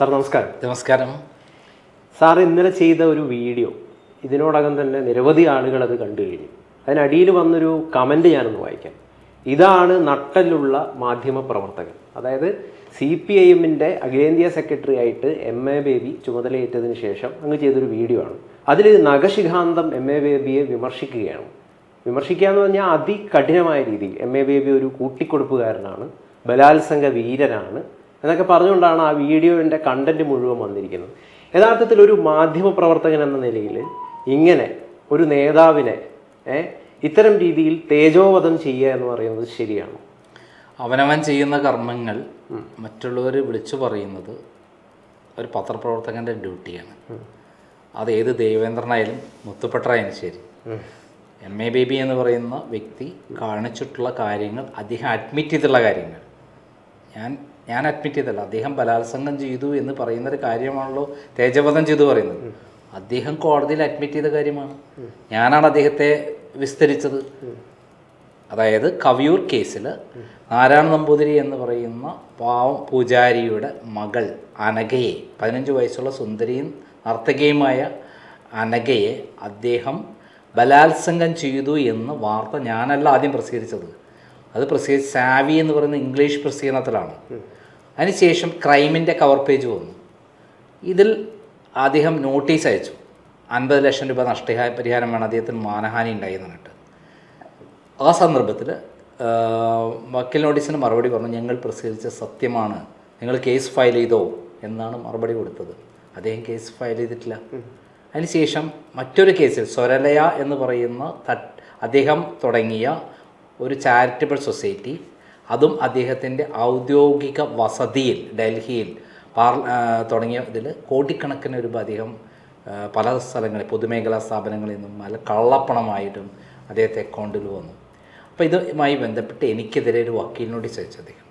Sir നമസ്കാരം. നമസ്കാരം. Sir ഇന്നലെ ചെയ്ത ഒരു വീഡിയോ ഇതിനോടകം തന്നെ നിരവധി ആളുകൾ അത് കണ്ടു കഴിഞ്ഞു. അതിനടിയിൽ വന്നൊരു കമന്റ് ഞാനൊന്ന് വായിക്കാം. ഇതാണ് നട്ടലുള്ള മാധ്യമ പ്രവർത്തകൻ. അതായത് സി പി ഐ എമ്മിന്റെ അഖിലേന്ത്യാ സെക്രട്ടറി ആയിട്ട് എം എ ബേബി ചുമതലയേറ്റതിന് ശേഷം അങ്ങ് ചെയ്തൊരു വീഡിയോ ആണ്. അതിൽ നഖശിഖാന്തം എം എ ബേബിയെ വിമർശിക്കുകയാണ്. വിമർശിക്കുക എന്ന് പറഞ്ഞാൽ അതികഠിനമായ രീതിയിൽ എം എ ബേബി ഒരു കൂട്ടിക്കൊടുപ്പുകാരനാണ് ബലാത്സംഗ വീരനാണ് എന്നൊക്കെ പറഞ്ഞുകൊണ്ടാണ് ആ വീഡിയോന്റെ കണ്ടന്റ് മുഴുവൻ വന്നിരിക്കുന്നത്. യഥാർത്ഥത്തിൽ ഒരു മാധ്യമ പ്രവർത്തകൻ എന്ന നിലയിൽ ഇങ്ങനെ ഒരു നേതാവിനെ ഇത്തരം രീതിയിൽ തേജോവധം ചെയ്യുക എന്ന് പറയുന്നത് ശരിയാണ്? അവനവൻ ചെയ്യുന്ന കർമ്മങ്ങൾ മറ്റുള്ളവർ വിളിച്ചു പറയുന്നത് ഒരു പത്രപ്രവർത്തകന്റെ ഡ്യൂട്ടിയാണ്. അത് ഏത് ദേവേന്ദ്രനായാലും മുത്തുപ്പെട്ടറായാലും ശരി. എം എ ബേബി എന്ന് പറയുന്ന വ്യക്തി കാണിച്ചിട്ടുള്ള കാര്യങ്ങൾ അദ്ദേഹം അഡ്മിറ്റ് ചെയ്തിട്ടുള്ള കാര്യങ്ങൾ. ഞാൻ ഞാൻ അഡ്മിറ്റ് ചെയ്തല്ല അദ്ദേഹം ബലാത്സംഗം ചെയ്തു എന്ന് പറയുന്ന ഒരു കാര്യമാണല്ലോ തേജവധം ചെയ്തു പറയുന്നത്. അദ്ദേഹം കോടതിയിൽ അഡ്മിറ്റ് ചെയ്ത കാര്യമാണ്. ഞാനാണ് അദ്ദേഹത്തെ വിസ്തരിച്ചത്. അതായത് കവിയൂർ കേസിൽ നാരായണ നമ്പൂതിരി എന്ന് പറയുന്ന പാവം പൂജാരിയുടെ മകൾ അനഘയെ പതിനഞ്ച് വയസ്സുള്ള സുന്ദരിയും നർത്തകിയുമായ അനഘയെ അദ്ദേഹം ബലാത്സംഗം ചെയ്തു എന്ന് വാർത്ത ഞാനല്ല ആദ്യം പ്രസിദ്ധീകരിച്ചത്. അത് പ്രസിദ്ധീകരിച്ച് സാവി എന്ന് പറയുന്ന ഇംഗ്ലീഷ് പ്രസിദ്ധീകരണത്തിലാണ്. അതിനുശേഷം ക്രൈമിന്റെ കവർ പേജ് വന്നു. ഇതിൽ അദ്ദേഹം നോട്ടീസ് അയച്ചു. അൻപത് ലക്ഷം രൂപ നഷ്ടപരിഹാരം വേണം. അദ്ദേഹത്തിന് മാനഹാനി ഉണ്ടായി എന്നിട്ട് ആ സന്ദർഭത്തിൽ വക്കീൽ നോട്ടീസിന് മറുപടി പറഞ്ഞു ഞങ്ങൾ പ്രസിദ്ധീകരിച്ച സത്യമാണ്. നിങ്ങൾ കേസ് ഫയൽ ചെയ്തോ? എന്നാണ് മറുപടി കൊടുത്തത്. അദ്ദേഹം കേസ് ഫയൽ ചെയ്തിട്ടില്ല. അതിനുശേഷം മറ്റൊരു കേസിൽ സ്വരലയ എന്ന് പറയുന്ന തട്ട് അദ്ദേഹം തുടങ്ങിയ ഒരു ചാരിറ്റബിൾ സൊസൈറ്റി അതും അദ്ദേഹത്തിന്റെ ഔദ്യോഗിക വസതിയിൽ ഡൽഹിയിൽ പാർ തുടങ്ങിയ ഇതിൽ കോടിക്കണക്കിന് രൂപ അദ്ദേഹം പല സ്ഥലങ്ങളിൽ പൊതുമേഖലാ സ്ഥാപനങ്ങളിൽ നിന്നും നല്ല കള്ളപ്പണമായിട്ടും അദ്ദേഹത്തെ അക്കൗണ്ടിൽ വന്നു. അപ്പോൾ ഇതുമായി ബന്ധപ്പെട്ട് എനിക്കെതിരെ ഒരു വക്കീൽ നോട്ടീസ് അയച്ചു അദ്ദേഹം.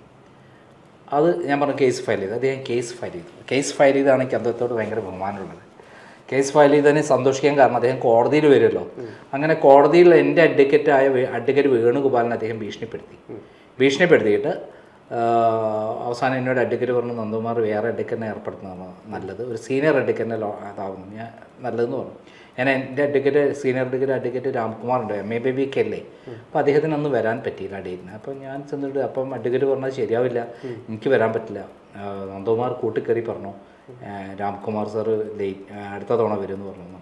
അത് ഞാൻ പറഞ്ഞു കേസ് ഫയൽ ചെയ്തു. അദ്ദേഹം കേസ് ഫയൽ ചെയ്തു. കേസ് ഫയൽ ചെയ്താണെങ്കിൽ എനിക്ക് അദ്ദേഹത്തോട് ഭയങ്കര ബഹുമാനമുള്ളത്. കേസ് ഫയൽ ചെയ്തതിന് സന്തോഷിക്കാൻ കാരണം അദ്ദേഹം കോടതിയിൽ വരുമല്ലോ. അങ്ങനെ കോടതിയിൽ എന്റെ അഡ്വക്കേറ്റായ അഡ്വക്കേറ്റ് വേണുഗോപാലിനെ അദ്ദേഹം ഭീഷണിപ്പെടുത്തി. ഭീഷണിപ്പെടുത്തിയിട്ട് അവസാനം എന്നോട് അഡ്വക്കേറ്റ് പറഞ്ഞു നന്ദകുമാർ വേറെ അഡ്വക്കേറ്റിനെ ഏർപ്പെടുത്തുന്നതാണ് നല്ലത്. ഒരു സീനിയർ അഡ്വക്കേറ്റിനെ ഇതാവുന്നു. ഞാൻ നല്ലതെന്ന് പറഞ്ഞു. ഞാൻ എന്റെ advocate senior advocate advocate Ramkumar ഉണ്ട് എം എ ബി ബി അല്ലേ? അപ്പോൾ അദ്ദേഹത്തിന് അന്ന് വരാൻ പറ്റിയില്ല ഡേറ്റിന് അപ്പം ഞാൻ ചെന്നിട്ട് അപ്പം അഡ്വക്കേറ്റ് പറഞ്ഞാൽ ശരിയാവില്ല. എനിക്ക് വരാൻ പറ്റില്ല. നന്ദകുമാർ കൂട്ടിക്കറി പറഞ്ഞു. രാംകുമാർ സാറ് ലേറ്റ് അടുത്ത തവണ വരുമെന്ന് പറഞ്ഞു.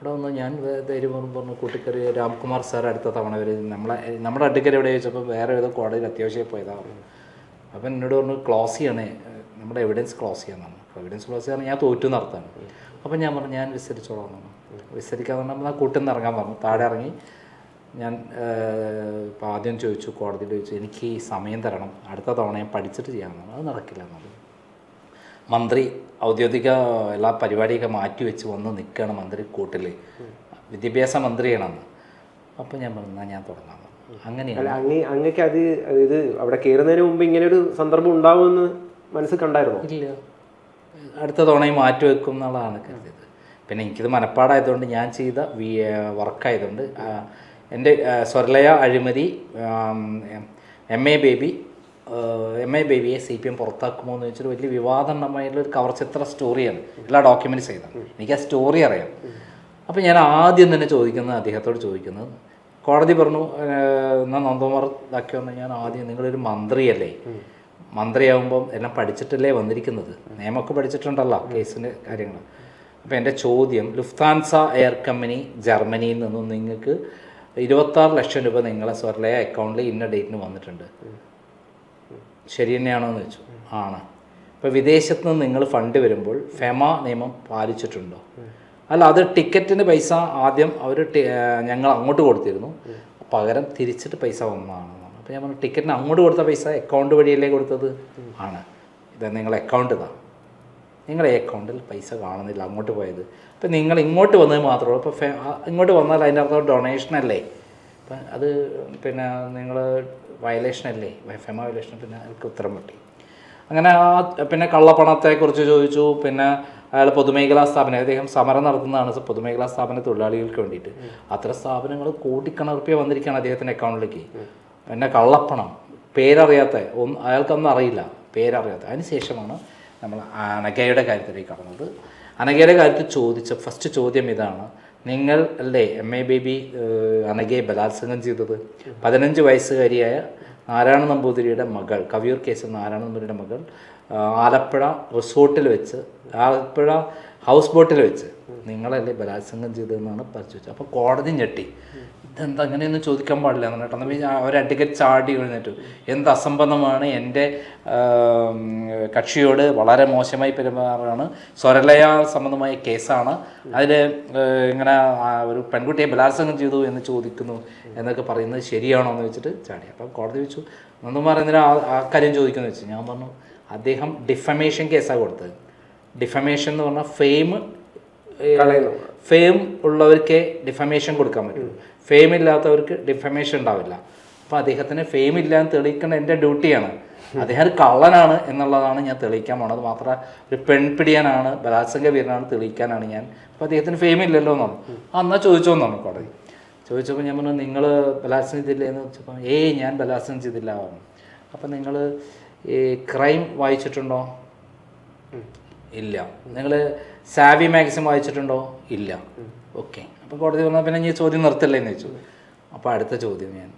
അവിടെ വന്ന് ഞാൻ ധൈര്യം പറഞ്ഞു കൂട്ടിക്കറി രാംകുമാർ സാർ അടുത്ത തവണ വരും നമ്മളെ നമ്മുടെ അഡ്വക്കേറ്റ് എവിടെ ചോദിച്ചപ്പോൾ വേറെ ഏതോ കോടതിയിൽ അത്യാവശ്യം പോയതാണ് അപ്പം എന്നോട് പറഞ്ഞു ക്ലോസ് ചെയ്യണേ നമ്മുടെ എവിഡൻസ് ക്ലോസ് ചെയ്യാന്നാണ് അപ്പോൾ എവിഡൻസ് ക്ലോസ് ചെയ്യാൻ ഞാൻ തോറ്റു നടത്താണ് അപ്പം ഞാൻ പറഞ്ഞു ഞാൻ വിസ്തരിച്ചോളാം എന്ന് പറഞ്ഞു. വിസ്തരിക്കാന്ന് പറഞ്ഞാൽ ആ കൂട്ടിൽ നിന്ന് ഇറങ്ങാൻ പറഞ്ഞു. താഴെ ഇറങ്ങി ഞാൻ ആദ്യം ചോദിച്ചു കോടതിയിൽ ചോദിച്ചു എനിക്ക് ഈ സമയം തരണം. അടുത്ത തവണ ഞാൻ പഠിച്ചിട്ട് ചെയ്യാമെന്നാണ് അത് നടക്കില്ല എന്നുള്ളത് മന്ത്രി ഔദ്യോഗിക എല്ലാ പരിപാടിയൊക്കെ മാറ്റി വെച്ച് വന്ന് നിൽക്കുകയാണ് മന്ത്രി കൂട്ടിൽ. വിദ്യാഭ്യാസ മന്ത്രിയാണെന്ന്. അപ്പോൾ ഞാൻ പറഞ്ഞു "എന്നാ ഞാൻ തുടങ്ങാം. അങ്ങനെയാണ്. അങ്ങ് അങ്ങക്ക് അത് ഇത് അവിടെ കയറുന്നതിന് മുമ്പ് ഇങ്ങനെ ഒരു സന്ദർഭം ഉണ്ടാവുമെന്ന് മനസ്സിൽ കണ്ടായിരുന്നു? ഇല്ല. അടുത്ത തവണയും മാറ്റി വെക്കും എന്നുള്ളതാണ് കരുതിയത്. പിന്നെ എനിക്കിത് മനപ്പാടായതുകൊണ്ട് ഞാൻ ചെയ്ത വി വർക്കായതുകൊണ്ട് എന്റെ സ്വരലയ സ്വർലയ അഴിമതി M A Baby M A ബേബിയെ C P M പുറത്താക്കുമോ എന്ന് വെച്ചൊരു വലിയ വിവാദമായിട്ടുള്ള ഒരു കവർ ചിത്ര സ്റ്റോറിയാണ് എല്ലാ ഡോക്യുമെന്റ്സ് ചെയ്തത് എനിക്ക് ആ സ്റ്റോറി അറിയാം അപ്പോൾ ഞാൻ ആദ്യം തന്നെ ചോദിക്കുന്നത് അദ്ദേഹത്തോട് ചോദിക്കുന്നത് കോടതി പറഞ്ഞു "ഏഹ്, എന്നാൽ നന്ദകുമാർ ഇതാക്കി വന്നാൽ ഞാൻ ആദ്യം നിങ്ങളൊരു മന്ത്രിയല്ലേ? മന്ത്രിയാകുമ്പം എല്ലാം പഠിച്ചിട്ടല്ലേ വന്നിരിക്കുന്നത്? നിയമമൊക്കെ പഠിച്ചിട്ടുണ്ടല്ലോ കേസിന്റെ കാര്യങ്ങൾ അപ്പോൾ എന്റെ ചോദ്യം ലുഫ്താൻസ എയർ കമ്പനി ജർമ്മനിയിൽ നിന്നും നിങ്ങൾക്ക് ഇരുപത്താറ് ലക്ഷം രൂപ നിങ്ങളെ സ്വർലയ അക്കൗണ്ടിൽ ഇന്ന ഡേറ്റിന് വന്നിട്ടുണ്ട്. ശരി തന്നെയാണോ എന്ന് ചോദിച്ചു. ആണ്. ഇപ്പോൾ വിദേശത്ത് നിന്ന് നിങ്ങൾ ഫണ്ട് വരുമ്പോൾ ഫെമ നിയമം പാലിച്ചിട്ടുണ്ടോ? അല്ല അത് ടിക്കറ്റിന് പൈസ ആദ്യം അവർ ഞങ്ങൾ അങ്ങോട്ട് കൊടുത്തിരുന്നു. പകരം തിരിച്ചിട്ട് പൈസ വന്നതാണ് അപ്പോൾ ഞാൻ പറഞ്ഞു ടിക്കറ്റിന് അങ്ങോട്ട് കൊടുത്ത പൈസ അക്കൗണ്ട് വഴിയല്ലേ കൊടുത്തത്? ആണ്. ഇത് നിങ്ങളെ അക്കൗണ്ട് ഇതാ. നിങ്ങളെ അക്കൗണ്ടിൽ പൈസ കാണുന്നില്ല അങ്ങോട്ട് പോയത്. അപ്പം നിങ്ങൾ ഇങ്ങോട്ട് വന്നത് മാത്രമേ ഉള്ളൂ. ഇപ്പോൾ ഇങ്ങോട്ട് വന്നാൽ അതിന്റെ അർത്ഥം ഡൊണേഷൻ അല്ലേ? അപ്പം അത് പിന്നെ നിങ്ങൾ വയലേഷൻ അല്ലേ? ഫെമ വയലേഷൻ പിന്നെ അയാൾക്ക് ഉത്തരം കിട്ടി. അങ്ങനെ ആ പിന്നെ കള്ളപ്പണത്തെക്കുറിച്ച് ചോദിച്ചു. പിന്നെ അയാൾ പൊതുമേഖലാ സ്ഥാപനം അദ്ദേഹം സമരം നടത്തുന്നതാണ് പൊതുമേഖലാ സ്ഥാപന തൊഴിലാളികൾക്ക് വേണ്ടിയിട്ട്. അത്തരം സ്ഥാപനങ്ങൾ കോടിക്കണക്കിന് വന്നിരിക്കുകയാണ് അദ്ദേഹത്തിന്റെ അക്കൗണ്ടിലേക്ക്. പിന്നെ കള്ളപ്പണം പേരറിയാത്ത ഒന്ന് അയാൾക്കൊന്നും അറിയില്ല. പേരറിയാത്ത. അതിന് ശേഷമാണ് നമ്മൾ അനഘയുടെ കാര്യത്തിലേക്ക് കടന്നത്. അനഘയുടെ കാര്യത്തിൽ ചോദിച്ച ഫസ്റ്റ് ചോദ്യം ഇതാണ്. നിങ്ങൾ അല്ലേ എം എ ബേബി അനഘയെ ബലാത്സംഗം ചെയ്തത്. പതിനഞ്ച് വയസ്സുകാരിയായ നാരായണ നമ്പൂതിരിയുടെ മകൾ കവിയൂർ കേസ് നാരായണ നമ്പൂതിരിയുടെ മകൾ ആലപ്പുഴ റിസോർട്ടിൽ വെച്ച് ആലപ്പുഴ ഹൗസ് ബോട്ടിൽ വെച്ച് നിങ്ങളല്ലേ ബലാത്സംഗം ചെയ്തതെന്നാണ് പരിശോധിച്ചത് അപ്പോൾ കോടതി ഞെട്ടി. ഇതെന്താ അങ്ങനെയൊന്നും ചോദിക്കാൻ പാടില്ല എന്ന് കേട്ടോ. എന്നാൽ ഒരു അടിക്കറ്റ് ചാടി എഴുന്നേറ്റു. എന്ത് അസംബന്ധമാണ് എന്റെ കക്ഷിയോട് വളരെ മോശമായി പെരുമാറുകയാണ് സ്വരലയ സംബന്ധമായ കേസാണ്. അതിൽ ഇങ്ങനെ ഒരു പെൺകുട്ടിയെ ബലാത്സംഗം ചെയ്തു എന്ന് ചോദിക്കുന്നു എന്നൊക്കെ പറയുന്നത് ശരിയാണോ എന്ന് വെച്ചിട്ട് ചാടി. അപ്പം കോടതി വെച്ചു നന്ദകുമാർ എന്തിനാ ആ കാര്യം ചോദിക്കുന്നു വെച്ചു. ഞാൻ പറഞ്ഞു അദ്ദേഹം ഡിഫമേഷൻ കേസാണ് കൊടുത്തത്. ഡിഫമേഷൻ എന്ന് പറഞ്ഞാൽ ഫെയിം ഫെയിം ഉള്ളവർക്കേ ഡിഫമേഷൻ കൊടുക്കാൻ പറ്റും. ഫെയിം ഇല്ലാത്തവർക്ക് ഡിഫമേഷൻ ഉണ്ടാവില്ല. അപ്പോൾ അദ്ദേഹത്തിന് ഫെയിം ഇല്ല എന്ന് തെളിയിക്കേണ്ട എന്റെ ഡ്യൂട്ടിയാണ് അദ്ദേഹം ഒരു കള്ളനാണ് എന്നുള്ളതാണ് ഞാൻ തെളിയിക്കാൻ പോണത്. മാത്രം ഒരു പെൺപിടിയനാണ് ബലാത്സംഗ വീരനാണ് തെളിയിക്കാനാണ് ഞാൻ. അപ്പോൾ അദ്ദേഹത്തിന് ഫെയിം ഇല്ലല്ലോ എന്ന് പറഞ്ഞു. ആ എന്നാൽ ചോദിച്ചോ എന്ന് പറഞ്ഞു കോടതി. ചോദിച്ചപ്പോൾ ഞാൻ പറഞ്ഞു നിങ്ങൾ ബലാത്സംഗം ചെയ്തില്ലേ? എന്ന് വെച്ചപ്പോൾ ഏയ് ഞാൻ ബലാത്സംഗം ചെയ്തില്ല പറഞ്ഞു. അപ്പം നിങ്ങൾ ഈ ക്രൈം വായിച്ചിട്ടുണ്ടോ? ഇല്ല. നിങ്ങൾ സാവി മാഗസിൻ വായിച്ചിട്ടുണ്ടോ? ഇല്ല. ഓക്കെ. അപ്പോൾ കോടതി പറഞ്ഞാൽ പിന്നെ ഞാൻ ചോദ്യം നിർത്തല്ലേ എന്ന് ചോദിച്ചു. അപ്പോൾ അടുത്ത ചോദ്യം ഞാൻ.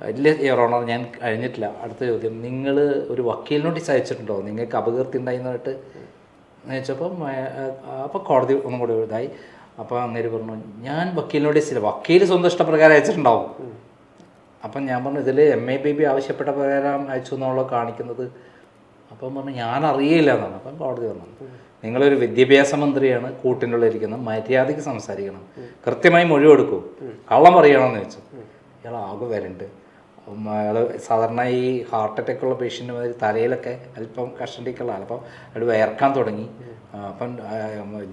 ഇല്ല ഓണർ ഞാൻ കഴിഞ്ഞിട്ടില്ല. അടുത്ത ചോദ്യം. നിങ്ങൾ ഒരു വക്കീൽ നോട്ടീസ് അയച്ചിട്ടുണ്ടോ? നിങ്ങൾക്ക് അപകീർത്തി ഉണ്ടായിരുന്നതായിട്ട്? എന്ന് വെച്ചപ്പം അപ്പോൾ കോടതി ഒന്നും കൂടി ഇതായി. അപ്പോൾ അങ്ങേര് പറഞ്ഞു ഞാൻ വക്കീലിനോട് ചില വക്കീൽ സ്വന്തം ഇഷ്ടപ്രകാരം അയച്ചിട്ടുണ്ടാവും. അപ്പം ഞാൻ പറഞ്ഞു ഇതിൽ എം എ ബി ബി ആവശ്യപ്പെട്ട പ്രകാരം അയച്ചു എന്നുള്ള കാണിക്കുന്നത്. അപ്പം പറഞ്ഞു ഞാൻ അറിയില്ല എന്നാണ്. അപ്പം കോടതി പറഞ്ഞു നിങ്ങളൊരു വിദ്യാഭ്യാസ മന്ത്രിയാണ് കൂട്ടിനുള്ളിൽ ഇരിക്കുന്നത് മര്യാദയ്ക്ക് സംസാരിക്കണം. കൃത്യമായി മൊഴി കൊടുക്കൂ. കള്ളം പറയണമെന്ന് വെച്ചു. ഇയാൾ ആകെ വരണ്ട്. അയാൾ സാധാരണ ഈ ഹാർട്ട് അറ്റാക്ക് ഉള്ള പേഷ്യന്റ് മാതിരി തലയിലൊക്കെ അല്പം കഷണ്ടിക്കുള്ള അപ്പം അയാൾ വയർക്കാൻ തുടങ്ങി. അപ്പം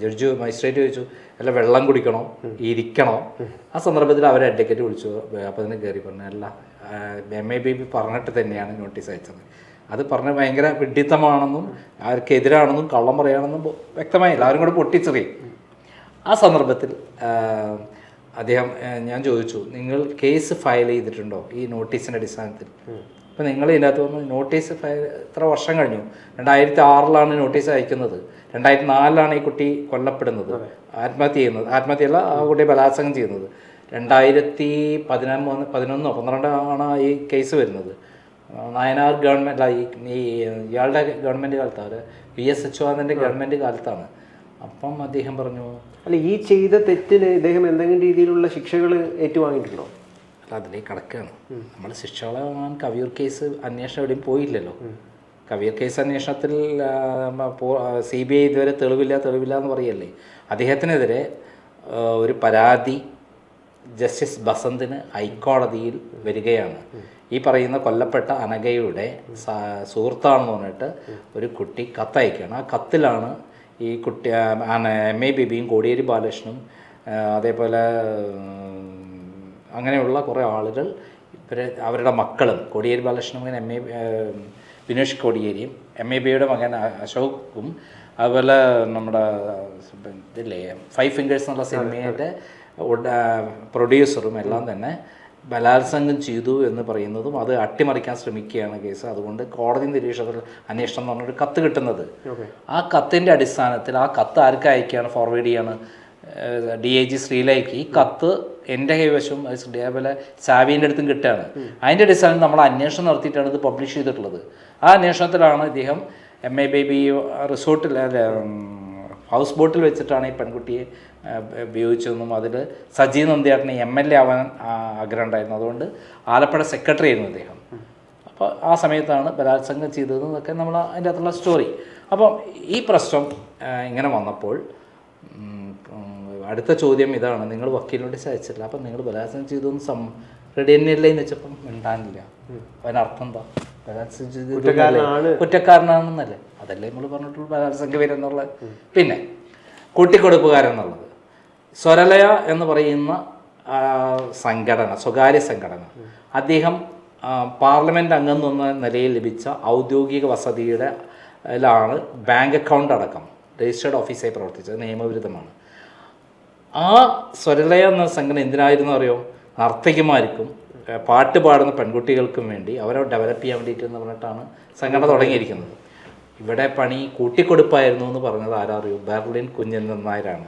ജഡ്ജ് മജിസ്ട്രേറ്റ് ചോദിച്ചു അല്ല വെള്ളം കുടിക്കണോ? ഇരിക്കണോ? ആ സന്ദർഭത്തിൽ അവർ അഡ്വക്കേറ്റ് വിളിച്ചു. അപ്പം അതിന് കയറി പറഞ്ഞു അല്ല എം എ ബി പറഞ്ഞിട്ട് തന്നെയാണ് നോട്ടീസ് അയച്ചത്. അത് പറഞ്ഞ് ഭയങ്കര വിഡിത്തമാണെന്നും ആർക്കെതിരാണെന്നും കള്ളം പറയുകയാണെന്നും ബോ- വ്യക്തമായി എല്ലാവരും കൂടെ പൊട്ടിച്ചെറിയും. ആ സന്ദർഭത്തിൽ അദ്ദേഹം ഞാൻ ചോദിച്ചു നിങ്ങൾ കേസ് ഫയൽ ചെയ്തിട്ടുണ്ടോ ഈ നോട്ടീസിന്റെ അടിസ്ഥാനത്തിൽ? അപ്പം നിങ്ങൾ ഇതിനകത്ത് വന്ന് നോട്ടീസ് ഫയൽ എത്ര വർഷം കഴിഞ്ഞു. രണ്ടായിരത്തി ആറിലാണ് നോട്ടീസ് അയക്കുന്നത്. രണ്ടായിരത്തി നാലിലാണ് ഈ കുട്ടി കൊല്ലപ്പെടുന്നത്. ആത്മഹത്യ ചെയ്യുന്നത്. ആത്മഹത്യയല്ല ആ കുട്ടിയെ ബലാത്സംഗം ചെയ്യുന്നത്. രണ്ടായിരത്തി പതിനൊന്ന് പതിനൊന്നോ പന്ത്രണ്ടോ ആണ് ഈ കേസ് വരുന്നത്. നയനാർ ഗവൺമെന്റ് ഈ ഈ ഇയാളുടെ ഗവൺമെന്റ് കാലത്താണ് വി എസ് അച്യുതാനന്ദന്റെ ഗവൺമെന്റ് കാലത്താണ്. അപ്പം അദ്ദേഹം പറഞ്ഞു അല്ല ഈ ചെയ്ത തെറ്റിന് ഇദ്ദേഹം എന്തെങ്കിലും രീതിയിലുള്ള ശിക്ഷകൾ ഏറ്റുവാങ്ങിയിട്ടുണ്ടോ? അല്ല അതിലേക്ക് കിടക്കുകയാണ് നമ്മൾ ശിക്ഷകളെ വാങ്ങാൻ കവിയൂർ കേസ് അന്വേഷണം എവിടെയും പോയില്ലല്ലോ. കവിയൂർ കേസ് അന്വേഷണത്തിൽ സി ബി ഐ ഇതുവരെ തെളിവില്ല തെളിവില്ല എന്ന് പറയല്ലേ. അദ്ദേഹത്തിനെതിരെ ഒരു പരാതി ജസ്റ്റിസ് ബസന്തിന് ഹൈക്കോടതിയിൽ വരികയാണ്. ഈ പറയുന്ന കൊല്ലപ്പെട്ട അനഘയുടെ സ- സുഹൃത്താണെന്ന് പറഞ്ഞിട്ട് ഒരു കുട്ടി കത്തയക്കുകയാണ്. ആ കത്തിലാണ് ഈ കുട്ടി എം എ ബിബിയും കോടിയേരി ബാലകൃഷ്ണനും അതേപോലെ അങ്ങനെയുള്ള കുറേ ആളുകൾ ഇവരെ അവരുടെ മക്കളും കോടിയേരി ബാലകൃഷ്ണൻ മകൻ എം എ ബിനേഷ് കോടിയേരിയും എം എ ബിയുടെ മകൻ അശോകും അതുപോലെ നമ്മുടെ ഇതില്ലേ ഫൈവ് ഫിംഗേഴ്സ് എന്നുള്ള സിനിമയുടെ പ്രൊഡ്യൂസറും എല്ലാം തന്നെ ബലാത്സംഗം ചെയ്തു എന്ന് പറയുന്നതും അത് അട്ടിമറിക്കാൻ ശ്രമിക്കുകയാണ് കേസ്. അതുകൊണ്ട് കോടതി നിരീക്ഷണത്തിൽ അന്വേഷണം എന്ന് പറഞ്ഞൊരു കത്ത് കിട്ടുന്നത്. ആ കത്തിന്റെ അടിസ്ഥാനത്തിൽ ആ കത്ത് ആർക്ക് അയക്കുകയാണ് ഫോർവേഡ് ചെയ്യാണ് ഡി ഐ ജി ശ്രീലേക്ക്. ഈ കത്ത് എന്റെ കൈവശം അത് അതേപോലെ സാവിന്റെ അടുത്തും കിട്ടുകയാണ് അതിന്റെ അടിസ്ഥാനത്തിൽ നമ്മൾ അന്വേഷണം നടത്തിയിട്ടാണ് ഇത് പബ്ലിഷ് ചെയ്തിട്ടുള്ളത്. ആ അന്വേഷണത്തിലാണ് ഇദ്ദേഹം എം എ ബേബി റിസോർട്ടിൽ ഹൗസ് ബോട്ടിൽ വെച്ചിട്ടാണ് ഈ പെൺകുട്ടിയെ ഉപയോഗിച്ചതെന്നും അതിൽ സജീവ് നന്ദിയാട്ടിന് എം എൽ എ ആവാൻ ആഗ്രഹം ഉണ്ടായിരുന്നു അതുകൊണ്ട് ആലപ്പുഴ സെക്രട്ടറി ആയിരുന്നു അദ്ദേഹം അപ്പോൾ ആ സമയത്താണ് ബലാത്സംഗം ചെയ്തതെന്നൊക്കെ നമ്മൾ അതിന്റെ അകത്തുള്ള സ്റ്റോറി അപ്പം ഈ പ്രശ്നം ഇങ്ങനെ വന്നപ്പോൾ അടുത്ത ചോദ്യം ഇതാണ്. നിങ്ങൾ വക്കീലിനോട് ചതിച്ചില്ല അപ്പം നിങ്ങൾ ബലാത്സംഗം ചെയ്തതെന്ന് സം റെഡി തന്നെയല്ലേ എന്ന് വെച്ചപ്പം മിണ്ടാനില്ല. അതിനർത്ഥം എന്താ? ബലാത്സംഗം കുറ്റക്കാരനാണ്. കുറ്റക്കാരനാണെന്നല്ലേ? അതല്ലേ നമ്മൾ പറഞ്ഞിട്ടുള്ളൂ ബലാത്സംഗം വീരെന്നുള്ള പിന്നെ കൂട്ടിക്കൊടുപ്പുകാരെന്നുള്ളത്. സ്വരലയ എന്ന് പറയുന്ന സംഘടന സ്വകാര്യ സംഘടന. അദ്ദേഹം പാർലമെന്റ് അംഗം എന്ന നിലയിൽ ലഭിച്ച ഔദ്യോഗിക വസതിയുടെ ലാണ് ബാങ്ക് അക്കൗണ്ട് അടക്കം രജിസ്റ്റേർഡ് ഓഫീസായി പ്രവർത്തിച്ചത് നിയമവിരുദ്ധമാണ്. ആ സ്വരലയ എന്ന സംഘടന എന്തിനായിരുന്നു അറിയോ? നർത്തകിമാർക്കും പാട്ട് പാടുന്ന പെൺകുട്ടികൾക്കും വേണ്ടി അവരെ ഡെവലപ്പ് ചെയ്യാൻ വേണ്ടിയിട്ട് എന്ന് പറഞ്ഞിട്ടാണ് സംഘടന തുടങ്ങിയിരിക്കുന്നത്. ഇവിടെ പണി കൂട്ടിക്കൊടുപ്പായിരുന്നു എന്ന് പറഞ്ഞത് ആരാറിയോ? ബെർലിൻ കുഞ്ഞൻ നായരാണ്.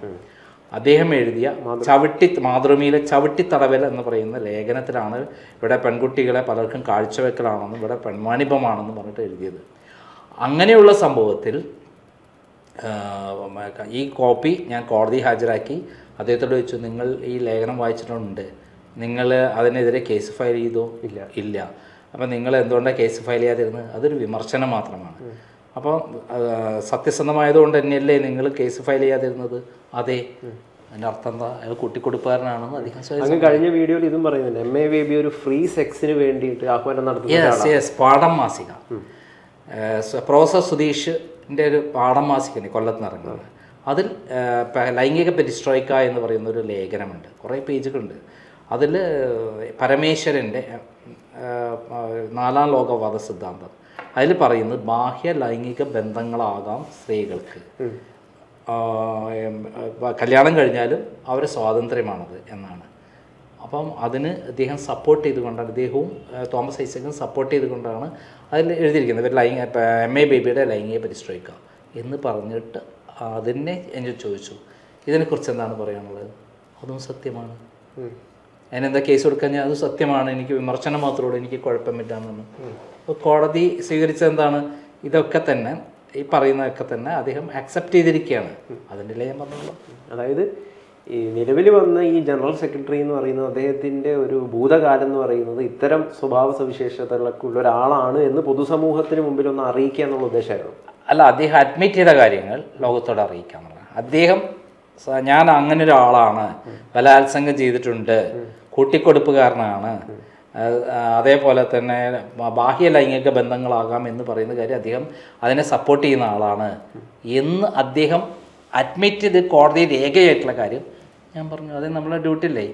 അദ്ദേഹം എഴുതിയ ചവിട്ടി മാതൃഭൂമിയിലെ ചവിട്ടിത്തടവൽ എന്ന് പറയുന്ന ലേഖനത്തിലാണ് ഇവിടെ പെൺകുട്ടികളെ പലർക്കും കാഴ്ചവെക്കലാണെന്നും ഇവിടെ പെൺമാണിപമാണെന്നും പറഞ്ഞിട്ട് എഴുതിയത്. അങ്ങനെയുള്ള സംഭവത്തിൽ ഈ കോപ്പി ഞാൻ കോടതി ഹാജരാക്കി. അദ്ദേഹത്തോട് ചോദിച്ചു നിങ്ങൾ ഈ ലേഖനം വായിച്ചിട്ടുണ്ട്? നിങ്ങൾ അതിനെതിരെ കേസ് ഫയൽ ചെയ്തോ? ഇല്ല. ഇല്ല. അപ്പം നിങ്ങൾ എന്തുകൊണ്ടാണ് കേസ് ഫയൽ ചെയ്യാതിരുന്നത്? അതൊരു വിമർശനം മാത്രമാണ്. അപ്പോൾ സത്യസന്ധമായതുകൊണ്ട് തന്നെയല്ലേ നിങ്ങൾ കേസ് ഫയൽ ചെയ്യാതിരുന്നത്? അതെ. അതിന്റെ അർത്ഥം എന്താ? അയാൾ കുട്ടിക്കൊടുപ്പുകാരനാണെന്ന് അധികം അങ്ങ് കഴിഞ്ഞ വീഡിയോയിൽ ഇതും പറയുന്നുണ്ട്. എം എ ബേബി ഒരു ഫ്രീ സെക്സിന് വേണ്ടിയിട്ട് ആഹ്വാനം നടത്തുന്ന യെസ് യെസ് പാഠം മാസിക. പ്രൊഫസർ സുധീഷിന്റെ ഒരു പാഠം മാസിക കൊല്ലത്ത് നിന്ന് അതിൽ ലൈംഗിക പെരിസ്ട്രോയിക്ക എന്ന് പറയുന്ന ഒരു ലേഖനമുണ്ട്. കുറേ പേജുകളുണ്ട്. അതിൽ പരമേശ്വരന്റെ നാലാം ലോകവാദ സിദ്ധാന്തം. അതിൽ പറയുന്നത് ബാഹ്യ ലൈംഗിക ബന്ധങ്ങളാകാം സ്ത്രീകൾക്ക്. കല്യാണം കഴിഞ്ഞാലും അവരെ സ്വാതന്ത്ര്യമാണത് എന്നാണ്. അപ്പം അതിന് അദ്ദേഹം സപ്പോർട്ട് ചെയ്തുകൊണ്ടാണ് അദ്ദേഹവും തോമസ് ഐസക്കും സപ്പോർട്ട് ചെയ്തുകൊണ്ടാണ് അതിൽ എഴുതിയിരിക്കുന്നത് ഇവർ ലൈംഗിക എം എ ബേബിയുടെ ലൈംഗിക പരിശ്രമിക്കുക എന്ന് പറഞ്ഞിട്ട് അതിനെ എനിക്ക് ചോദിച്ചു. ഇതിനെക്കുറിച്ച് എന്താണ് പറയാനുള്ളത്? അതും സത്യമാണ്. അതിനെന്താ കേസ് കൊടുക്കാൻ ഞാൻ അത് സത്യമാണ്. എനിക്ക് വിമർശനം മാത്രമേ ഉള്ളൂ എനിക്ക് കുഴപ്പമില്ല എന്നാണ് അപ്പോൾ കോടതി സ്വീകരിച്ചത് എന്താണ് ഇതൊക്കെ തന്നെ ഈ പറയുന്നതൊക്കെ തന്നെ അദ്ദേഹം അക്സെപ്റ്റ് ചെയ്തിരിക്കുകയാണ്. അതിന്റെ ഞാൻ പറഞ്ഞോളൂ. അതായത് ഈ നിലവിൽ വന്ന ഈ ജനറൽ സെക്രട്ടറി എന്ന് പറയുന്നത് അദ്ദേഹത്തിന്റെ ഒരു ഭൂതകാലം എന്ന് പറയുന്നത് ഇത്തരം സ്വഭാവ സവിശേഷതകളൊക്കെ ഉള്ള ഒരാളാണ് എന്ന് പൊതുസമൂഹത്തിന് മുമ്പിൽ ഒന്ന് അറിയിക്കുക എന്നുള്ള ഉദ്ദേശമായിരുന്നു. അല്ല അദ്ദേഹം അഡ്മിറ്റ് ചെയ്ത കാര്യങ്ങൾ ലോകത്തോട് അറിയിക്കുക അറിയിക്കാന്നുള്ളത് അദ്ദേഹം ഞാൻ അങ്ങനെ ഒരാളാണ് ബലാത്സംഗം ചെയ്തിട്ടുണ്ട് കൂട്ടിക്കൊടുപ്പുകാരനാണ് അതേപോലെ തന്നെ ബാഹ്യ ലൈംഗിക ബന്ധങ്ങളാകാം എന്ന് പറയുന്ന കാര്യം അദ്ദേഹം അതിനെ സപ്പോർട്ട് ചെയ്യുന്ന ആളാണ്. എന്ന് അദ്ദേഹം അഡ്മിറ്റ് ചെയ്ത് കോടതി രേഖയായിട്ടുള്ള കാര്യം ഞാൻ പറഞ്ഞു. അത് നമ്മളെ ഡ്യൂട്ടി അല്ലേ?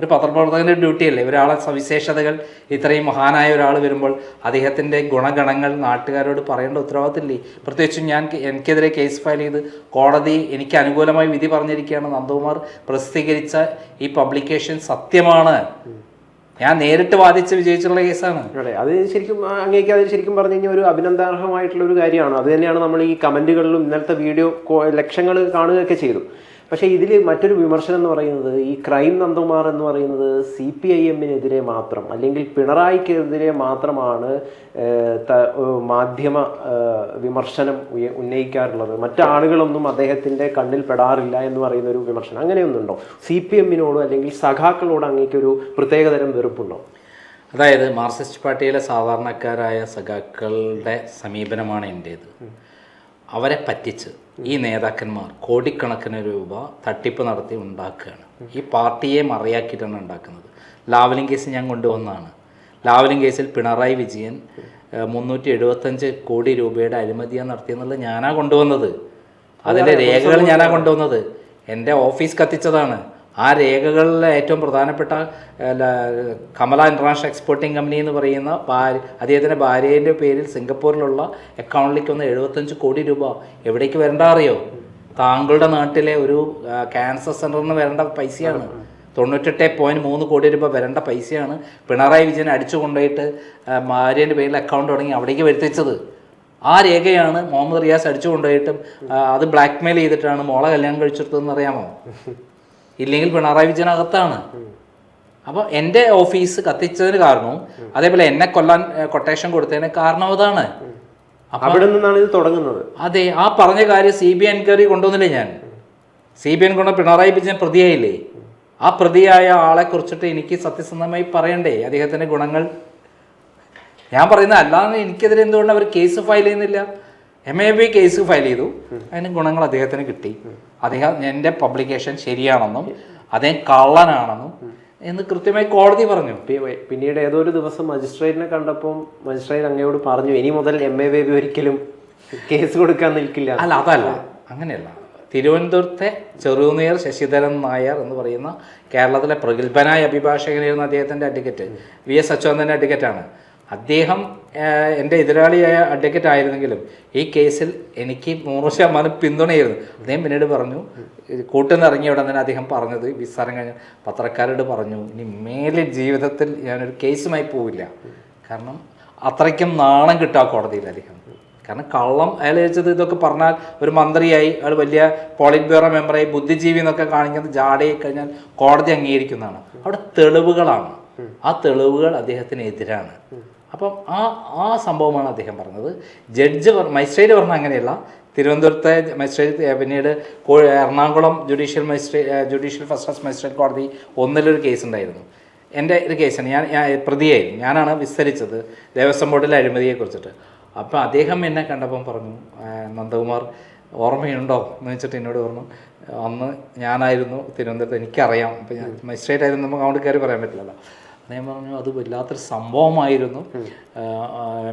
ഒരു പത്രപ്രവർത്തകന്റെ ഡ്യൂട്ടി അല്ലേ? ഒരാളെ സവിശേഷതകൾ ഇത്രയും മഹാനായ ഒരാൾ വരുമ്പോൾ അദ്ദേഹത്തിന്റെ ഗുണഗണങ്ങൾ നാട്ടുകാരോട് പറയേണ്ട ഉത്തരവാദിത്തമില്ലേ? പ്രത്യേകിച്ചും ഞാൻ എനിക്കെതിരെ കേസ് ഫയൽ ചെയ്ത് കോടതി എനിക്ക് അനുകൂലമായി വിധി പറഞ്ഞിരിക്കുകയാണ് നന്ദകുമാർ. പ്രസിദ്ധീകരിച്ച ഈ പബ്ലിക്കേഷൻ സത്യമാണ്. ഞാൻ നേരിട്ട് വാദിച്ച് വിജയിച്ചുള്ള കേസാണ്. അതെ അത് ശരിക്കും അങ്ങേക്ക് അത് ശരിക്കും പറഞ്ഞു കഴിഞ്ഞാൽ ഒരു അഭിനന്ദാർഹമായിട്ടുള്ള ഒരു കാര്യമാണ്. അത് തന്നെയാണ് നമ്മൾ ഈ കമന്റുകളിലും ഇന്നലത്തെ വീഡിയോ ലക്ഷങ്ങൾ കാണുകയൊക്കെ ചെയ്തു. പക്ഷേ ഇതിൽ മറ്റൊരു വിമർശനം എന്ന് പറയുന്നത് ഈ ക്രൈം നന്ദകുമാർ എന്ന് പറയുന്നത് സി പി ഐ എമ്മിനെതിരെ മാത്രം അല്ലെങ്കിൽ പിണറായിക്കെതിരെ മാത്രമാണ് മാധ്യമ വിമർശനം ഉന്നയിക്കാറുള്ളത്. മറ്റാളുകളൊന്നും അദ്ദേഹത്തിന്റെ കണ്ണിൽ പെടാറില്ല എന്ന് പറയുന്ന ഒരു വിമർശനം. അങ്ങനെയൊന്നുണ്ടോ? സി പി എമ്മിനോടോ അല്ലെങ്കിൽ സഖാക്കളോട് അങ്ങേക്കൊരു പ്രത്യേകതരം വെറുപ്പുണ്ടോ? അതായത് മാർക്സിസ്റ്റ് പാർട്ടിയിലെ സാധാരണക്കാരായ സഖാക്കളുടെ സമീപനമാണ് എന്റേത് അവരെ പറ്റിച്ച് ഈ നേതാക്കന്മാർ കോടിക്കണക്കിന് രൂപ തട്ടിപ്പ് നടത്തി ഉണ്ടാക്കുകയാണ്. ഈ പാർട്ടിയെ മറയാക്കിയിട്ടാണ് ഉണ്ടാക്കുന്നത്. ലാവലിംഗ് കേസ് ഞാൻ കൊണ്ടുവന്നതാണ്. ലാവലിംഗ് കേസിൽ പിണറായി വിജയൻ മുന്നൂറ്റി എഴുപത്തഞ്ച് കോടി രൂപയുടെ അഴിമതിയാണ് നടത്തിയെന്നുള്ളത് ഞാനാ കൊണ്ടുവന്നത്. അതിന്റെ രേഖകൾ ഞാനാ കൊണ്ടുവന്നത്. എന്റെ ഓഫീസ് കത്തിച്ചതാണ്. ആ രേഖകളിലെ ഏറ്റവും പ്രധാനപ്പെട്ട കമല ഇന്റർനാഷണൽ എക്സ്പോർട്ടിംഗ് കമ്പനി എന്ന് പറയുന്ന ഭാര്യ അദ്ദേഹത്തിന്റെ ഭാര്യേന്റെ പേരിൽ സിംഗപ്പൂരിലുള്ള അക്കൗണ്ടിലേക്ക് വന്ന എഴുപത്തഞ്ച് കോടി രൂപ എവിടേക്ക് വരേണ്ട അറിയോ? താങ്കളുടെ നാട്ടിലെ ഒരു ക്യാൻസർ സെന്ററിന് വരേണ്ട പൈസയാണ്. തൊണ്ണൂറ്റെട്ട് പോയിന്റ് മൂന്ന് കോടി രൂപ വരേണ്ട പൈസയാണ് പിണറായി വിജയൻ അടിച്ചു കൊണ്ടുപോയിട്ട് ഭാര്യേന്റെ പേരിൽ അക്കൗണ്ട് തുടങ്ങി അവിടേക്ക് വരുത്തിച്ചത്. ആ രേഖയാണ് മുഹമ്മദ് റിയാസ് അടിച്ചു കൊണ്ടുപോയിട്ടും അത് ബ്ലാക്ക് മെയിൽ ചെയ്തിട്ടാണ് മോളെ കല്യാണം കഴിച്ചെടുത്തതെന്ന് അറിയാമോ? ഇല്ലെങ്കിൽ പിണറായി വിജയൻ അകത്താണ് അപ്പോൾ എന്റെ ഓഫീസ് കത്തിച്ചതിന് കാരണവും അതേപോലെ എന്നെ കൊല്ലാൻ കൊട്ടേഷൻ കൊടുത്തതിന് കാരണം അതാണ്. അപ്പം അവിടെ നിന്നാണ് ഇത് തുടങ്ങുന്നത്. അതെ ആ പറഞ്ഞ കാര്യം സി ബി ഐ എൻക്വയറി കൊണ്ടുവന്നില്ലേ ഞാൻ? സി ബി ഐ കൊണ്ട് പിണറായി വിജയൻ പ്രതിയായില്ലേ? ആ പ്രതിയായ ആളെ കുറിച്ചിട്ട് എനിക്ക് സത്യസന്ധമായി പറയണ്ടേ? അദ്ദേഹത്തിന്റെ ഗുണങ്ങൾ. ഞാൻ പറയുന്നത് അല്ലാതെ എനിക്കെതിരെ എന്തുകൊണ്ട് അവർ കേസ് ഫയൽ ചെയ്യുന്നില്ല? M A B case file ചെയ്തു. അതിന് ഗുണങ്ങൾ അദ്ദേഹത്തിന് കിട്ടി. അദ്ദേഹം എന്റെ പബ്ലിക്കേഷൻ ശരിയാണെന്നും അദ്ദേഹം കള്ളനാണെന്നും എന്ന് കൃത്യമായി കോടതി പറഞ്ഞു. പിന്നീട് ഏതോ ഒരു ദിവസം മജിസ്ട്രേറ്റിനെ കണ്ടപ്പോൾ മജിസ്ട്രേറ്റ് അങ്ങയോട് പറഞ്ഞു ഇനി മുതൽ എം എ ബേബി ഒരിക്കലും കേസ് കൊടുക്കാൻ നിൽക്കില്ല. അല്ല അതല്ല. അങ്ങനെയല്ല. തിരുവനന്തപുരത്തെ ചെറുനീർ ശശിധരൻ നായർ എന്ന് പറയുന്ന കേരളത്തിലെ പ്രഗത്ഭനായ അഭിഭാഷകനായിരുന്ന അദ്ദേഹത്തിന്റെ അഡ്വക്കേറ്റ് വി എസ് അച്യുതന്റെ അഡ്വക്കേറ്റാണ് അദ്ദേഹം എന്റെ എതിരാളിയായ അഡ്വക്കേറ്റ് ആയിരുന്നെങ്കിലും ഈ കേസിൽ എനിക്ക് നൂറ് ശതമാനം പിന്തുണയായിരുന്നു. അദ്ദേഹം പിന്നീട് പറഞ്ഞു കൂട്ടുനിന്ന് ഇറങ്ങിയ ഉടൻ തന്നെ അദ്ദേഹം പറഞ്ഞത് വിസ്താരം കഴിഞ്ഞ പത്രക്കാരോട് പറഞ്ഞു ഇനി മേലെ ജീവിതത്തിൽ ഞാനൊരു കേസുമായി പോവില്ല. കാരണം അത്രയ്ക്കും നാണം കിട്ടുക കോടതിയിൽ അദ്ദേഹം. കാരണം കള്ളം അയാൾ ചോദിച്ചത് ഇതൊക്കെ പറഞ്ഞാൽ ഒരു മന്ത്രിയായി അയാൾ വലിയ പോളിറ്റ് ബ്യൂറോ മെമ്പറായി ബുദ്ധിജീവി എന്നൊക്കെ കാണിക്കുന്നത് ജാടയായി കഴിഞ്ഞാൽ കോടതി അംഗീകരിക്കുന്നതാണ്. അവിടെ തെളിവുകളാണ്. ആ തെളിവുകൾ അദ്ദേഹത്തിന് എതിരാണ്. അപ്പം ആ ആ സംഭവമാണ് അദ്ദേഹം പറഞ്ഞത്. ജഡ്ജ് മജിസ്ട്രേറ്റ് പറഞ്ഞ അങ്ങനെയല്ല. തിരുവനന്തപുരത്തെ മജിസ്ട്രേറ്റ് പിന്നീട് Ernakulam judicial magistrate judicial first class magistrate കോടതി ഒന്നിലൊരു കേസ് ഉണ്ടായിരുന്നു എന്റെ ഒരു കേസാണ്. ഞാൻ ഞാൻ പ്രതിയായിരുന്നു. ഞാനാണ് വിസ്തരിച്ചത് ദേവസ്വം ബോർഡിലെ അഴിമതിയെക്കുറിച്ചിട്ട്. അപ്പോൾ അദ്ദേഹം എന്നെ കണ്ടപ്പം പറഞ്ഞു നന്ദകുമാർ ഓർമ്മയുണ്ടോ? എന്ന് വെച്ചിട്ട് എന്നോട് പറഞ്ഞു അന്ന് ഞാനായിരുന്നു തിരുവനന്തപുരത്ത് എനിക്കറിയാം. അപ്പം ഞാൻ മജിസ്ട്രേറ്റ് ആയിരുന്നു നമുക്ക് അങ്ങോട്ട് കയറി പറയാൻ പറ്റില്ലല്ലോ. അദ്ദേഹം പറഞ്ഞു അത് വല്ലാത്തൊരു സംഭവമായിരുന്നു.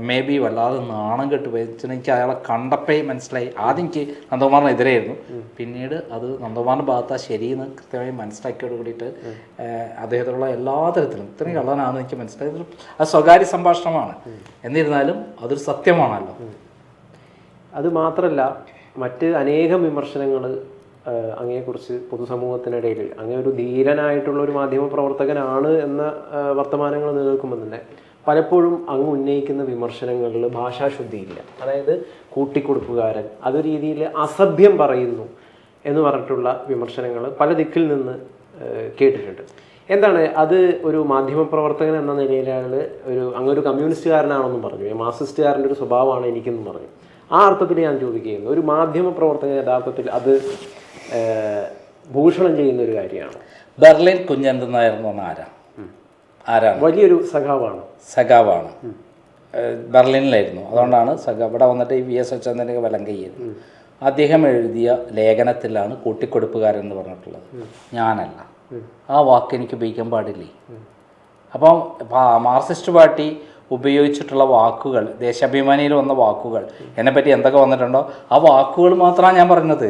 മേ ബി വല്ലാതെ നാണം കെട്ടുപോയി വെച്ചാൽ എനിക്ക് അയാളെ കണ്ടപ്പേ മനസ്സിലായി. ആദ്യം എനിക്ക് നന്ദകുമാറിനെതിരായിരുന്നു പിന്നീട് അത് നന്ദകുമാറിന്റെ ഭാഗത്താ ശരിയെന്ന് കൃത്യമായി മനസ്സിലാക്കിയോട് കൂടിയിട്ട് അദ്ദേഹത്തിലുള്ള എല്ലാ തരത്തിലും ഇത്രയും കള്ളനാണെന്ന് എനിക്ക് മനസ്സിലായത് അത് സ്വകാര്യ സംഭാഷണമാണ്. എന്നിരുന്നാലും അതൊരു സത്യമാണല്ലോ. അത് മാത്രമല്ല മറ്റ് അനേകം വിമർശനങ്ങൾ അങ്ങയെക്കുറിച്ച് പൊതുസമൂഹത്തിനിടയിൽ. അങ്ങേ ഒരു ധീരനായിട്ടുള്ള ഒരു മാധ്യമ പ്രവർത്തകനാണ് എന്ന വർത്തമാനങ്ങൾ നിലനിൽക്കുമ്പോൾ തന്നെ പലപ്പോഴും അങ്ങ് ഉന്നയിക്കുന്ന വിമർശനങ്ങളിൽ ഭാഷാശുദ്ധിയില്ല. അതായത് കൂട്ടിക്കൊടുപ്പുകാരൻ അത് രീതിയിൽ അസഭ്യം പറയുന്നു എന്ന് പറഞ്ഞിട്ടുള്ള വിമർശനങ്ങൾ പല ദിക്കിൽ നിന്ന് കേട്ടിട്ടുണ്ട്. എന്താണ്? അത് ഒരു മാധ്യമ പ്രവർത്തകൻ എന്ന നിലയിൽ ഒരു അങ്ങൊരു കമ്മ്യൂണിസ്റ്റുകാരനാണെന്നും പറഞ്ഞു. മാർസിസ്റ്റുകാരന്റെ ഒരു സ്വഭാവമാണ് എനിക്കെന്നും പറഞ്ഞു. ആ അർത്ഥത്തിൽ ഞാൻ ചോദിക്കുകയാണ് ഒരു മാധ്യമ പ്രവർത്തകൻ യഥാർത്ഥത്തിൽ അത് ഭൂഷണം ചെയ്യുന്ന ഒരു കാര്യമാണ്? ബെർലിൻ കുഞ്ഞന്തൻ നായർ എന്ന് പറഞ്ഞാൽ ആരാ? ആരാണ്? വലിയൊരു സഖാവാണ്. സഖാവാണ്. ബെർലിനിലായിരുന്നു. അതുകൊണ്ടാണ് സഖാവ് ഇവിടെ വന്നിട്ട് ഈ വി എസ് അച്യുതന്റെ വലം കയ്യത് അദ്ദേഹം എഴുതിയ ലേഖനത്തിലാണ് കൂട്ടിക്കൊടുപ്പുകാരൻ എന്ന് പറഞ്ഞിട്ടുള്ളത് ഞാനല്ല. ആ വാക്ക് എനിക്ക് ഉപയോഗിക്കാൻ പാടില്ലേ? അപ്പം മാർക്സിസ്റ്റ് പാർട്ടി ഉപയോഗിച്ചിട്ടുള്ള വാക്കുകൾ ദേശാഭിമാനിയിൽ വന്ന വാക്കുകൾ എന്നെപ്പറ്റി എന്തൊക്കെ വന്നിട്ടുണ്ടോ? ആ വാക്കുകൾ മാത്രമാണ് ഞാൻ പറഞ്ഞത്.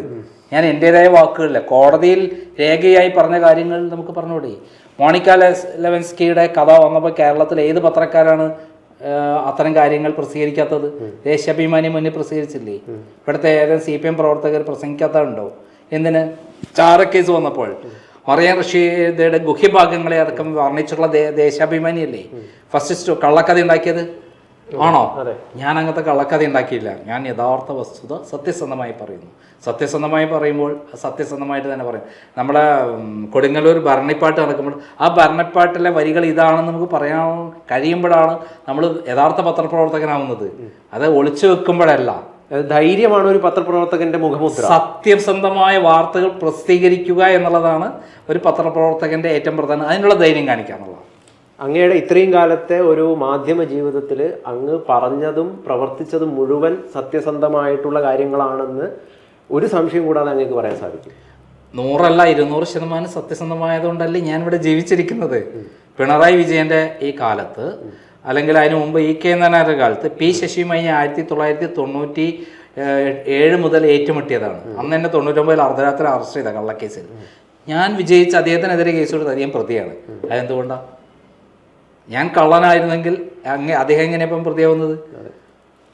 ഞാൻ എന്റെതായ വാക്കുകളില്ല. കോടതിയിൽ രേഖയായി പറഞ്ഞ കാര്യങ്ങൾ നമുക്ക് പറഞ്ഞുകൂടെ? മോണിക്ക ലെവൻസ്കിയുടെ കഥ വന്നപ്പോൾ കേരളത്തിൽ ഏത് പത്രക്കാരാണ് അത്തരം കാര്യങ്ങൾ പ്രസിദ്ധീകരിക്കാത്തത്? ദേശാഭിമാനി മുന്നിൽ പ്രസിദ്ധീകരിച്ചില്ലേ? ഇവിടുത്തെ ഏതെങ്കിലും സി പി എം പ്രവർത്തകർ പ്രസംഗിക്കാത്തതുണ്ടോ? എന്തിന്? ചാരക്കേസ് വന്നപ്പോൾ. മറിയാൻ റഷീദയുടെ ഗുഹ്യഭാഗങ്ങളെ അടക്കം വർണിച്ചിട്ടുള്ള ദേശാഭിമാനിയല്ലേ? ഫസ്റ്റ് കള്ളക്കഥ ഉണ്ടാക്കിയത്? ആണോ? ഞാൻ അങ്ങനത്തെ കള്ളക്കഥ ഉണ്ടാക്കിയില്ല. ഞാൻ യഥാർത്ഥ വസ്തുത സത്യസന്ധമായി പറയുന്നു. സത്യസന്ധമായി പറയുമ്പോൾ സത്യസന്ധമായിട്ട് തന്നെ പറയും. നമ്മുടെ കൊടുങ്ങല്ലൂർ ഭരണിപ്പാട്ട് നടക്കുമ്പോൾ ആ ഭരണിപ്പാട്ടിലെ വരികൾ ഇതാണെന്ന് നമുക്ക് പറയാൻ കഴിയുമ്പോഴാണ് നമ്മൾ യഥാർത്ഥ പത്രപ്രവർത്തകനാവുന്നത്. അത് ഒളിച്ചു വെക്കുമ്പോഴല്ല. ധൈര്യമാണ് ഒരു പത്രപ്രവർത്തകന്റെ മുഖമുദ്ര. സത്യസന്ധമായ വാർത്തകൾ പ്രസിദ്ധീകരിക്കുക എന്നുള്ളതാണ് ഒരു പത്രപ്രവർത്തകന്റെ ഏറ്റവും പ്രധാനം. അതിനുള്ള ധൈര്യം കാണിക്കുക അങ്ങയുടെ ഇത്രയും കാലത്തെ ഒരു മാധ്യമ ജീവിതത്തിൽ അങ്ങ് പറഞ്ഞതും പ്രവർത്തിച്ചതും മുഴുവൻ സത്യസന്ധമായിട്ടുള്ള കാര്യങ്ങളാണെന്ന് ഒരു സംശയം കൂടാതെ അങ്ങേക്ക് പറയാൻ സാധിക്കും. നൂറല്ല ഇരുന്നൂറ് ശതമാനം സത്യസന്ധമായതുകൊണ്ടല്ലേ ഞാൻ ഇവിടെ ജീവിച്ചിരിക്കുന്നത്? പിണറായി വിജയന്റെ ഈ കാലത്ത് അല്ലെങ്കിൽ അതിനു മുമ്പ് ഇ കെ നായരുടെ കാലത്ത് പി ശശിയുമായി ആയിരത്തി തൊള്ളായിരത്തി തൊണ്ണൂറ്റി ഏഴ് മുതൽ ഏറ്റുമുട്ടിയതാണ്. അന്ന് എന്നെ തൊണ്ണൂറ്റൊമ്പതിൽ അർദ്ധരാത്രി അറസ്റ്റ് ചെയ്ത കള്ളക്കേസിൽ. ഞാൻ വിജയിച്ച അദ്ദേഹത്തിനെതിരെ കേസ് കൊടുത്ത് അധികം പ്രതിയാണ്. അതെന്തുകൊണ്ടാണ് ഞാൻ കള്ളനായിരുന്നെങ്കിൽ അങ്ങ് അദ്ദേഹം എങ്ങനെ ഇപ്പം പ്രതിയാവുന്നത്?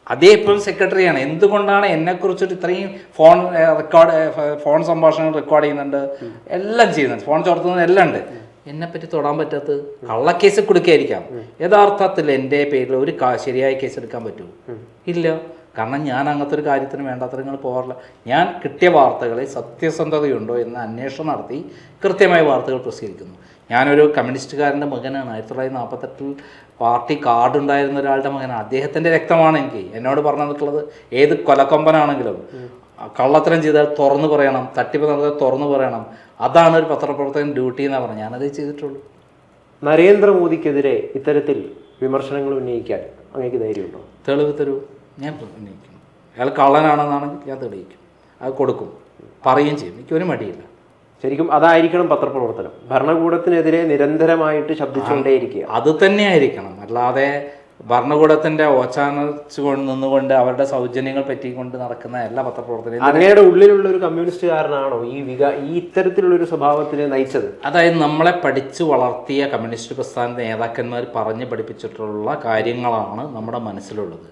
അതേ. ഇപ്പം സെക്രട്ടറിയാണ്. എന്തുകൊണ്ടാണ് എന്നെക്കുറിച്ചിട്ട് ഇത്രയും ഫോൺ റെക്കോർഡ് ഫോൺ സംഭാഷണം റെക്കോർഡ് ചെയ്യുന്നുണ്ട്? എല്ലാം ചെയ്യുന്നുണ്ട്. ഫോൺ ചോർത്തുന്നത് എല്ലാം ഉണ്ട്. എന്നെ എന്നെപ്പറ്റി തൊടാൻ പറ്റാത്തത് കള്ളക്കേസ് കൊടുക്കായിരിക്കാം യഥാർത്ഥത്തിൽ എന്റെ പേരിൽ ഒരു ശരിയായ കേസ് എടുക്കാൻ പറ്റുമോ? ഇല്ല. കാരണം ഞാൻ അങ്ങനത്തെ ഒരു കാര്യത്തിന് വേണ്ടാത്തരങ്ങൾ പോകാറില്ല. ഞാൻ കിട്ടിയ വാർത്തകളെ സത്യസന്ധതയുണ്ടോ എന്ന് അന്വേഷണം നടത്തി കൃത്യമായ വാർത്തകൾ പ്രസിദ്ധീകരിക്കുന്നു. ഞാനൊരു കമ്മ്യൂണിസ്റ്റുകാരന്റെ മകനാണ്. ആയിരത്തി തൊള്ളായിരത്തി നാൽപ്പത്തെട്ടിൽ പാർട്ടി കാർഡ് ഉണ്ടായിരുന്ന ഒരാളുടെ മകനാണ്. അദ്ദേഹത്തിന്റെ രക്തമാണ് എനിക്ക് എന്നോട് പറഞ്ഞു നിൽക്കുന്നത് ഏത് കൊലക്കൊമ്പനാണെങ്കിലും. കള്ളത്തരം ചെയ്താൽ തുറന്നു പറയണം. തട്ടിപ്പ് നടത്താൻ തുറന്നു പറയണം. അതാണ് ഒരു പത്രപ്രവർത്തകൻ ഡ്യൂട്ടി എന്നാണ് പറഞ്ഞത്. ഞാനതേ ചെയ്തിട്ടുള്ളൂ. നരേന്ദ്രമോദിക്കെതിരെ ഇത്തരത്തിൽ വിമർശനങ്ങൾ ഉന്നയിക്കാൻ അങ്ങേക്ക് ധൈര്യമുണ്ടോ? തെളിവ് തരൂ. ഞാൻ ഉന്നയിക്കും അയാൾ കള്ളനാണെന്നാണെങ്കിൽ ഞാൻ തെളിയിക്കും. അത് കൊടുക്കും. പറയുകയും ചെയ്യും. എനിക്കൊരു മടിയില്ല. ശരിക്കും അതായിരിക്കണം പത്രപ്രവർത്തനം. ഭരണകൂടത്തിനെതിരെ നിരന്തരമായിട്ട് ശബ്ദിച്ചുകൊണ്ടേയിരിക്കുക. അത് തന്നെയായിരിക്കണം. അല്ലാതെ ഭരണകൂടത്തിന്റെ ഓച്ചാനിച്ചു കൊണ്ട് നിന്നുകൊണ്ട് അവരുടെ സൗജന്യങ്ങൾ പറ്റിക്കൊണ്ട് നടക്കുന്ന എല്ലാ പത്രപ്രവർത്തനം അങ്ങയുടെ ഉള്ളിലുള്ള ഒരു കമ്മ്യൂണിസ്റ്റുകാരനാണോ ഈ വിക ഈ ഇത്തരത്തിലുള്ള ഒരു സ്വഭാവത്തിന് നയിച്ചത്? അതായത് നമ്മളെ പഠിച്ചു വളർത്തിയ കമ്മ്യൂണിസ്റ്റ് പ്രസ്ഥാന നേതാക്കന്മാർ പറഞ്ഞു പഠിപ്പിച്ചിട്ടുള്ള കാര്യങ്ങളാണ് നമ്മുടെ മനസ്സിലുള്ളത്.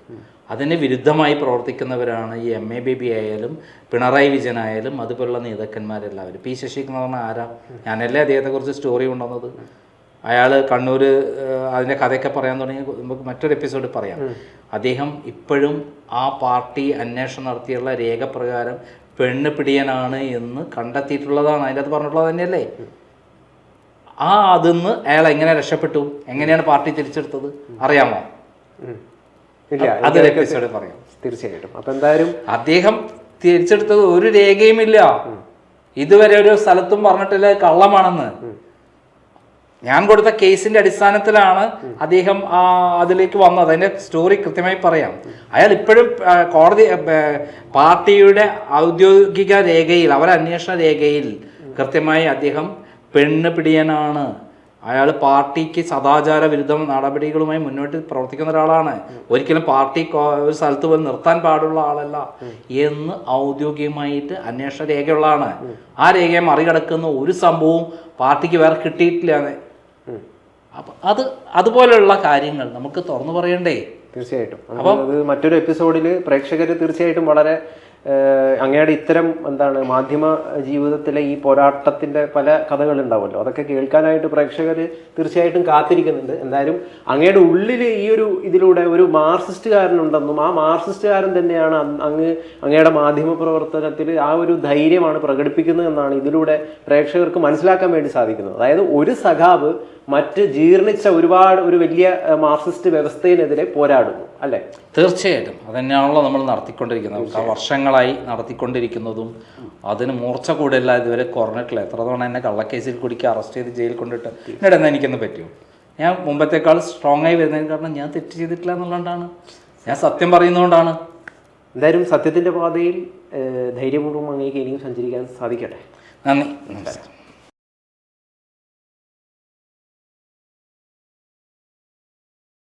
അതിന് വിരുദ്ധമായി പ്രവർത്തിക്കുന്നവരാണ് ഈ എം എ ബേബി ആയാലും പിണറായി വിജയനായാലും അതുപോലുള്ള നേതാക്കന്മാരെല്ലാവരും. പി ശശികുമാറിന് ആരാ? ഞാനല്ലേ അദ്ദേഹത്തെക്കുറിച്ച് സ്റ്റോറി കൊണ്ടുവന്നത്? അയാൾ കണ്ണൂർ അതിന്റെ കഥയൊക്കെ പറയാൻ തുടങ്ങി നമുക്ക് മറ്റൊരു എപ്പിസോഡ് പറയാം. അദ്ദേഹം ഇപ്പോഴും ആ പാർട്ടി അന്വേഷണം നടത്തിയുള്ള രേഖ പ്രകാരം പെണ്ണ് പിടിയനാണ് എന്ന് കണ്ടെത്തിയിട്ടുള്ളതാണ്. അതിന്റെ അത് പറഞ്ഞിട്ടുള്ളത് തന്നെയല്ലേ? ആ അതിന്ന് അയാൾ എങ്ങനെ രക്ഷപ്പെട്ടു? എങ്ങനെയാണ് പാർട്ടി തിരിച്ചെടുത്തത്? അറിയാമോ. ഇല്ല അതൊരു എപ്പിസോഡ് പറയാം. തീർച്ചയായിട്ടും. അപ്പൊ എന്തായാലും അദ്ദേഹം തിരിച്ചെടുത്തത് ഒരു രേഖയും ഇല്ല. ഇതുവരെ ഒരു സ്ഥലത്തും പറഞ്ഞിട്ടില്ല കള്ളമാണെന്ന്. ഞാൻ കൊടുത്ത കേസിന്റെ അടിസ്ഥാനത്തിലാണ് അദ്ദേഹം ആ അതിലേക്ക് വന്നത്. അതിന്റെ സ്റ്റോറി കൃത്യമായി പറയാം. അയാൾ ഇപ്പോഴും കോടതി പാർട്ടിയുടെ ഔദ്യോഗിക രേഖയിൽ അവരന്വേഷണ അന്വേഷണ രേഖയിൽ കൃത്യമായി അദ്ദേഹം പെണ്ണ് പിടിയനാണ്. അയാൾ പാർട്ടിക്ക് സദാചാര വിരുദ്ധ നടപടികളുമായി മുന്നോട്ട് പ്രവർത്തിക്കുന്ന ഒരാളാണ്. ഒരിക്കലും പാർട്ടി ഒരു സ്ഥലത്ത് പോയി നിർത്താൻ പാടുള്ള ആളല്ല എന്ന് ഔദ്യോഗികമായിട്ട് അന്വേഷണ രേഖയുള്ളതാണ്. ആ രേഖയെ മറികടക്കുന്ന ഒരു സംഭവവും പാർട്ടിക്ക് വേറെ കിട്ടിയിട്ടില്ല അപ്പൊ അത് അതുപോലെയുള്ള കാര്യങ്ങൾ നമുക്ക് തുറന്നു പറയണ്ടേ? തീർച്ചയായിട്ടും. അത് മറ്റൊരു എപ്പിസോഡിൽ പ്രേക്ഷകർ തീർച്ചയായിട്ടും വളരെ അങ്ങയുടെ ഇത്തരം എന്താണ് മാധ്യമ ജീവിതത്തിലെ ഈ പോരാട്ടത്തിന്റെ പല കഥകളുണ്ടാവുമല്ലോ. അതൊക്കെ കേൾക്കാനായിട്ട് പ്രേക്ഷകർ തീർച്ചയായിട്ടും കാത്തിരിക്കുന്നുണ്ട്. എന്തായാലും അങ്ങയുടെ ഉള്ളിൽ ഈ ഒരു ഇതിലൂടെ ഒരു മാർസിസ്റ്റുകാരനുണ്ടെന്നും ആ മാർസിസ്റ്റുകാരൻ തന്നെയാണ് അങ്ങ് അങ്ങയുടെ മാധ്യമ പ്രവർത്തനത്തിൽ ആ ഒരു ധൈര്യമാണ് പ്രകടിപ്പിക്കുന്നത് എന്നാണ് ഇതിലൂടെ പ്രേക്ഷകർക്ക് മനസ്സിലാക്കാൻ വേണ്ടി സാധിക്കുന്നത്. അതായത് ഒരു സഖാവ് മറ്റ് ജീർണിച്ച ഒരുപാട് ഒരു വലിയ മാർസിസ്റ്റ് വ്യവസ്ഥയിനെതിരെ പോരാടുന്നു. അല്ലേ? തീർച്ചയായിട്ടും. അതന്നെയാണല്ലോ നമ്മൾ നടത്തിക്കൊണ്ടിരിക്കുന്നത്. വർഷങ്ങളായി നടത്തിക്കൊണ്ടിരിക്കുന്നതും അതിന് മൂർച്ച കൂടില്ല ഇതുവരെ കുറഞ്ഞിട്ടില്ല. എത്ര തവണ എന്നെ കള്ളക്കേസിൽ കുടിക്ക് അറസ്റ്റ് ചെയ്ത് ജയിലിൽ കൊണ്ടിട്ട് എന്നിട്ട് എന്നാ എനിക്കൊന്ന് പറ്റുമോ ഞാൻ മുമ്പത്തേക്കാൾ സ്ട്രോങ് ആയി വരുന്നതിന് കാരണം ഞാൻ തെറ്റ് ചെയ്തിട്ടില്ല എന്നുള്ളതുകൊണ്ടാണ്. ഞാൻ സത്യം പറയുന്നതുകൊണ്ടാണ്. എന്തായാലും സത്യത്തിന്റെ പാതയിൽ ധൈര്യപൂർവം അങ്ങേക്ക് ഇനിയും സഞ്ചരിക്കാൻ സാധിക്കട്ടെ. നന്ദി. നമസ്കാരം.